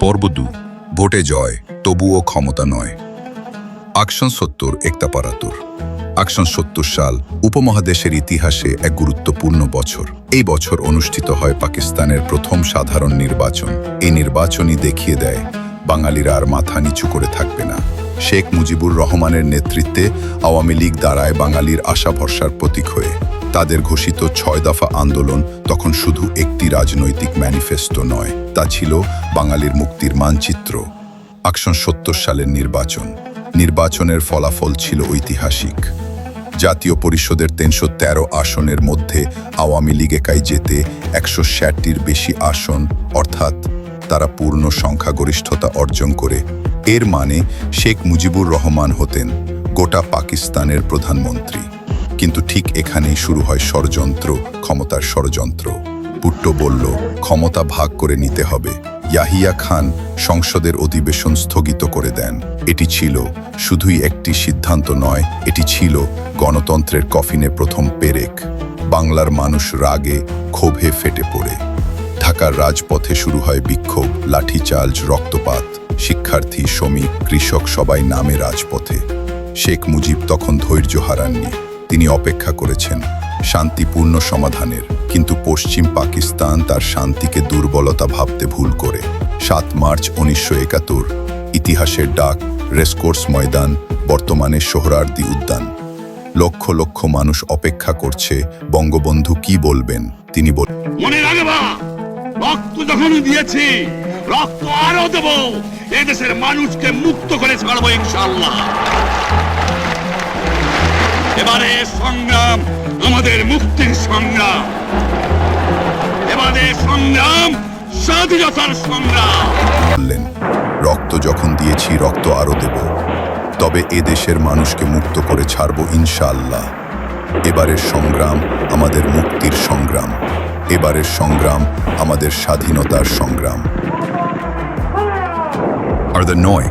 পর্ব দু ভোটে জয়, তবুও ক্ষমতা নয়। আকশন সত্তর একতাপারাতুর আকশন সত্তর সাল, উপমহাদেশের ইতিহাসে এক গুরুত্বপূর্ণ বছর। এই বছর অনুষ্ঠিত হয় পাকিস্তানের প্রথম সাধারণ নির্বাচন। এই নির্বাচনই দেখিয়ে দেয়, বাঙালিরা আর মাথা নিচু করে থাকবে না। শেখ মুজিবুর রহমানের নেতৃত্বে আওয়ামী লীগ দাঁড়ায় বাঙালির আশা ভরসার প্রতীক হয়ে। তাদের ঘোষিত ছয় দফা আন্দোলন তখন শুধু একটি রাজনৈতিক ম্যানিফেস্টো নয়, তা ছিল বাঙালির মুক্তির মানচিত্র। আকশন সত্তর সালের নির্বাচন। নির্বাচনের ফলাফল ছিল ঐতিহাসিক। জাতীয় পরিষদের তিনশো তেরো আসনের মধ্যে আওয়ামী লীগ একাই যেতে একশো ষাটটির বেশি আসন, অর্থাৎ তারা পূর্ণ সংখ্যাগরিষ্ঠতা অর্জন করে। এর মানে শেখ মুজিবুর রহমান হতেন গোটা পাকিস্তানের প্রধানমন্ত্রী। কিন্তু ঠিক এখানেই শুরু হয় ষড়যন্ত্র, ক্ষমতার ষড়যন্ত্র। পুট্টো বলল, ক্ষমতা ভাগ করে নিতে হবে। ইয়াহিয়া খান সংসদের অধিবেশন স্থগিত করে দেন। এটি ছিল শুধুই একটি সিদ্ধান্ত নয়, এটি ছিল গণতন্ত্রের কফিনে প্রথম পেরেক। বাংলার মানুষ রাগে, ক্ষোভে ফেটে পড়ে। ঢাকার রাজপথে শুরু হয় বিক্ষোভ, লাঠিচার্জ, রক্তপাত। শিক্ষার্থী, শ্রমিক, কৃষক সবাই নামে রাজপথে। শেখ মুজিব তখন ধৈর্য হারাননি। তিনি অপেক্ষা করেছেন শান্তিপূর্ণ সমাধানের। কিন্তু পশ্চিম পাকিস্তান তার শান্তিকে দুর্বলতা ভাবতে ভুল করে। সাত মার্চ উনিশশো একাত্তর, ইতিহাসের ডাক রেসকোর্স ময়দান, বর্তমানে সোহরার্দি উদ্যান। লক্ষ লক্ষ মানুষ অপেক্ষা করছে, বঙ্গবন্ধু কি বলবেন? তিনি বল মনে মানুষকে মুক্ত করে ছাড়বো ইনশাল্লাহ এবারে সংগ্রাম, আমাদের মুক্তির সংগ্রাম। এবারে সংগ্রাম, স্বাধীনতার সংগ্রাম। বললেন, রক্ত যখন দিয়েছি, রক্ত আরও দেব। তবে এ দেশের মানুষকে মুক্ত করে ছাড়ব ইনশাআল্লাহ। এবারের সংগ্রাম আমাদের মুক্তির সংগ্রাম। এবারের সংগ্রাম আমাদের স্বাধীনতার সংগ্রাম। আর দ্য নয়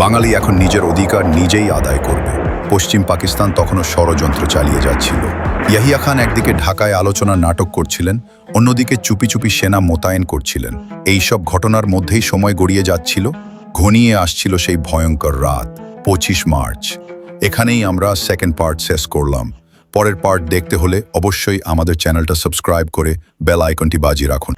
বাঙালি এখন নিজের অধিকার নিজেই আদায় করবে। পশ্চিম পাকিস্তান তখনও ষড়যন্ত্র চালিয়ে যাচ্ছিল। ইয়াহিয়া খান একদিকে ঢাকায় আলোচনার নাটক করছিলেন, অন্যদিকে চুপি চুপি সেনা মোতায়েন করছিলেন। এই সব ঘটনার মধ্যেই সময় গড়িয়ে যাচ্ছিল, ঘনিয়ে আসছিল সেই ভয়ঙ্কর রাত, পঁচিশ মার্চ। এখানেই আমরা সেকেন্ড পার্ট শেষ করলাম। পরের পার্ট দেখতে হলে অবশ্যই আমাদের চ্যানেলটা সাবস্ক্রাইব করে বেল আইকনটি বাজিয়ে রাখুন।